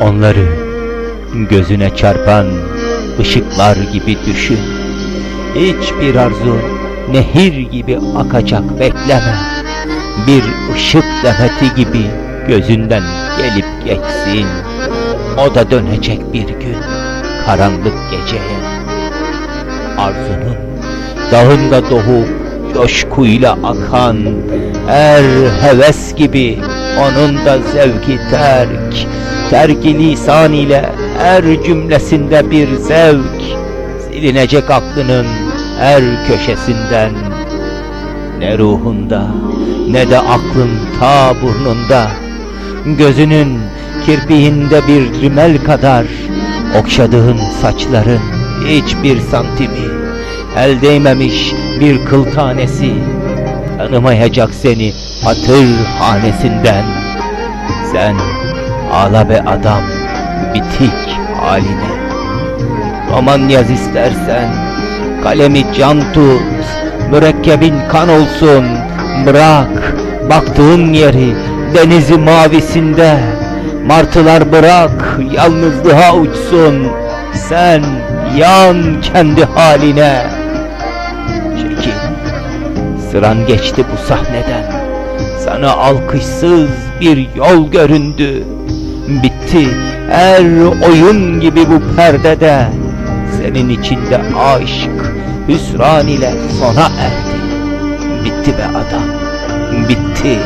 Onları gözüne çarpan ışıklar gibi düşün. Hiçbir arzu nehir gibi akacak bekleme. Bir ışık demeti gibi gözünden gelip geçsin. O da dönecek bir gün karanlık geceye. Arzunun dağında doğup coşkuyla akan her heves gibi onun da zevki terk. Terki lisan ile her cümlesinde bir zevk. Silinecek aklının her köşesinden. Ne ruhunda ne de aklın ta burnunda. Gözünün kirpiğinde bir rimel kadar okşadığın saçların hiçbir santimi el değmemiş bir kıl tanesi. Tanımayacak seni hatır hanesinden. Sen ağla be adam bitik haline. Roman yaz istersen kalemi can tut mürekkebin kan olsun. Bırak baktığın yeri denizi mavisinde. Martılar bırak yalnızlığa uçsun. Sen yan kendi haline sıran geçti bu sahneden. Sana alkışsız bir yol göründü. Bitti. Her oyun gibi bu perdede. Senin içinde aşk hüsran ile sona erdi. Bitti be adam. Bitti